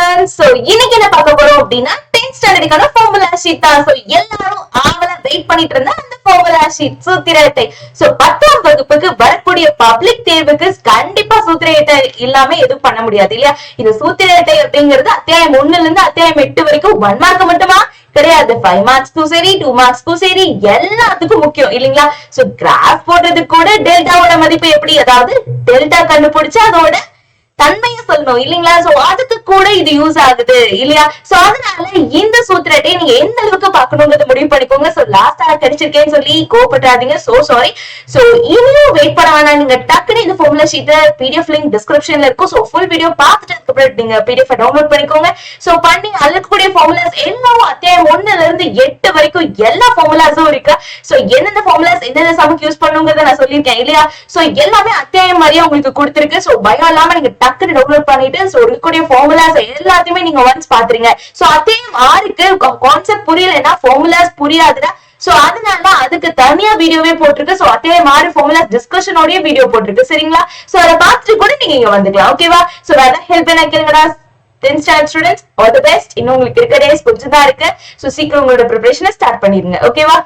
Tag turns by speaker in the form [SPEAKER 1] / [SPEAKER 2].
[SPEAKER 1] Everyone so இன்னைக்கு என்ன பார்க்க போறோம் அப்படின்னா 10th ஸ்டாண்டர்டுக்கான ஃபார்முலா ஷீட் தான். சோ எல்லாரும் வெயிட் பண்ணிட்டு இருந்த அந்த ஃபார்முலா ஷீட் சோ பத்தாம் வகுப்புக்கு வரக்கூடிய பப்ளிக் தேர்வுக்கு கண்டிப்பா சூத்திரத்தை இல்லாம எதுவும் பண்ண முடியாது இல்லையா? இந்த சூத்திரத்தை அப்படிங்கறது அப்படிங்கிறது அத்தியாயம் ஒண்ணுல இருந்து அத்தியாயம் எட்டு வரைக்கும் ஒன் மார்க் மட்டுமா? கிடையாது. ஃபைவ் மார்க்ஸ்க்கும் சரி டூ மார்க்ஸ்க்கும் சரி எல்லாத்துக்கும் முக்கியம் இல்லைங்களா? சோ கிராஃப் போடுறதுக்கு கூட டெல்டாவோட மதிப்பு எப்படி? அதாவது டெல்டா கண்டுபிடிச்சா அதோட தன்மையை இல்லைங்களா? சோ அதுக்கு கூட இது யூஸ் ஆகுது இல்லையா? சோ அதனால இந்த சூத்திரத்தை நீங்க எந்த அளவுக்கு பார்க்கணுங்கிறத முடிவு பண்ணிக்கோங்க. சோ லாஸ்டா கிடைச்சிருக்கேன்னு சொல்லி கோபப்படாதீங்க சோ சாரி சோ இனியும் வெயிட் பண்ண வேணாம். நீங்க டக்குனு இந்த ஃபார்முலா ஷீட் பிடிஎஃப் லிங்க் டிஸ்கிரிப்ஷன்ல இருக்கும். சோ ஃபுல் வீடியோ பார்த்துட்டு அதுக்கப்புறம் நீங்க பிடிஎஃப் டவுன்லோட் பண்ணிக்கோங்க. சோ பண்ணி அதுல இருக்கக்கூடிய ஃபார்முலாஸ் எல்லாம் அத்தியாயம் ஒண்ணுல இருந்து எட்டு வரைக்கும் எல்லா ஃபார்முலாஸும் இருக்கு. சோ எந்தெந்த ஃபார்முலாஸ் எந்தெந்த சமக்கு யூஸ் பண்ணுங்கிறத நான் சொல்லியிருக்கேன் இல்லையா? சோ எல்லாமே அத்தியாயம் மாதிரியே உங்களுக்கு கொடுத்துருக்கு. சோ பயம் இல்லாம நீங்க டக்குனு டவுன்லோட் பண்ணிட்டு சோ இருக்கக்கூடிய ஃபார்முலாஸ் எல்லாத்தையுமே நீங்க ஒன்ஸ் பாத்துறீங்க சோ அத்தியாயம் ஆறுக்கு கான்செப்ட் புரியலன்னா ஃபார்முலாஸ் புரியாதுன்னா சோ அதனால அதுக்கு தனியா வீடியோவே போட்டிருக்கு. சோ அதே மாதிரி ஃபார்முலா டிஸ்கஷனோடய வீடியோ போட்டிருக்கு. சரிங்களா? சோ அதை பார்த்துட்டு கூட நீங்க இங்க வந்துக்கலாம். ஓகேவா சோ வேற ஹெல்ப் என்ன கேளுங்கடா. Tenth standard students all the best இன்னும் உங்களுக்கு இருக்க டேஸ் கொஞ்சம் தான் இருக்கு. சோ சீக்கிரம் உங்களோட ப்ரிப்பரேஷனை ஸ்டார்ட் பண்ணிருங்க ஓகேவா